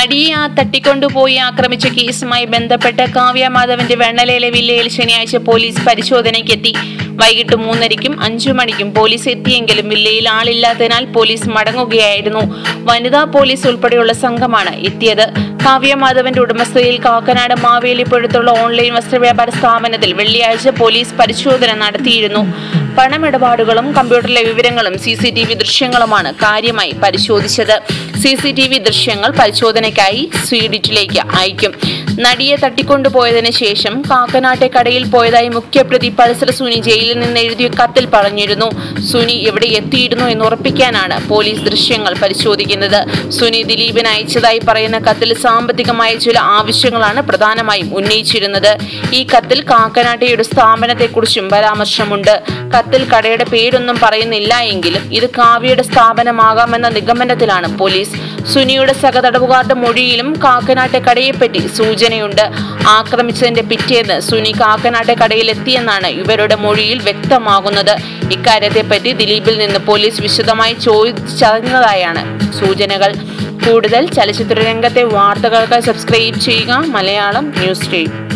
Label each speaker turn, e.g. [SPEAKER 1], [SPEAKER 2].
[SPEAKER 1] നടിയെ തട്ടിക്കൊണ്ടുപോയി ആക്രമിച്ച കേസുമായി ബന്ധപ്പെട്ട കാവ്യ മാധവന്റെ വെണ്ണലയിലെ വില്ലയിൽ ശനിയാഴ്ച പോലീസ് പരിശോധനയ്ക്കെത്തി. വൈകിട്ട് മൂന്നരയ്ക്കും അഞ്ചു മണിക്കും പോലീസ് എത്തിയെങ്കിലും വില്ലയിൽ ആളില്ലാത്തതിനാൽ പോലീസ് മടങ്ങുകയായിരുന്നു. വനിതാ പോലീസ് ഉൾപ്പെടെയുള്ള സംഘമാണ് എത്തിയത്. കാവ്യ മാധവന്റെ ഉടമസ്ഥതയിൽ കാക്കനാട് മാവേലിപ്പുഴത്തുള്ള ഓൺലൈൻ വസ്ത്രവ്യാപാര സ്ഥാപനത്തിൽ വെള്ളിയാഴ്ച പോലീസ് പരിശോധന നടത്തിയിരുന്നു. പണമിടപാടുകളും കമ്പ്യൂട്ടറിലെ വിവരങ്ങളും സി സി ടി വി ദൃശ്യങ്ങളുമാണ് കാര്യമായി പരിശോധിച്ചത്. സി സി ടി വി ദൃശ്യങ്ങൾ പരിശോധനയ്ക്കായി സ്വീഡിറ്റിലേക്ക് അയക്കും. നടിയെ തട്ടിക്കൊണ്ടുപോയതിന് ശേഷം കാക്കനാട്ടെ കടയിൽ പോയതായി മുഖ്യപ്രതി പൾസർ സുനി ജയിലിൽ നിന്ന് എഴുതിയ കത്തിൽ പറഞ്ഞിരുന്നു. സുനി എവിടെ എത്തിയിരുന്നു എന്ന് ഉറപ്പിക്കാനാണ് പോലീസ് ദൃശ്യങ്ങൾ പരിശോധിക്കുന്നത്. സുനി ദിലീപിന് അയച്ചതായി പറയുന്ന കത്തിൽ സാമ്പത്തികമായ ചില ആവശ്യങ്ങളാണ് പ്രധാനമായും ഉന്നയിച്ചിരുന്നത്. ഈ കത്തിൽ കാക്കനാട്ടയുടെ സ്ഥാപനത്തെക്കുറിച്ചും പരാമർശമുണ്ട്. കത്തിൽ കടയുടെ പേരൊന്നും പറയുന്നില്ല എങ്കിലും ഇത് കാവ്യയുടെ സ്ഥാപനമാകാമെന്ന നിഗമനത്തിലാണ് പോലീസ് സുനിയുടെ സഹതടവുകാരുടെ മൊഴിയിലും കാക്കനാട്ടെ കടയെപ്പറ്റി സൂചനയുണ്ട്. ആക്രമിച്ചതിന്റെ പിറ്റേന്ന് സുനി കാക്കനാട്ടെ കടയിലെത്തിയെന്നാണ് ഇവരുടെ മൊഴിയിൽ വ്യക്തമാകുന്നത്. ഇക്കാര്യത്തെപ്പറ്റി ദിലീപിൽ നിന്ന് പോലീസ് വിശദമായി ചോദിച്ചറിഞ്ഞതായാണ് സൂചനകൾ. കൂടുതൽ ചലച്ചിത്ര രംഗത്തെ വാർത്തകൾക്ക് സബ്സ്ക്രൈബ് ചെയ്യുക. Malayalam news team.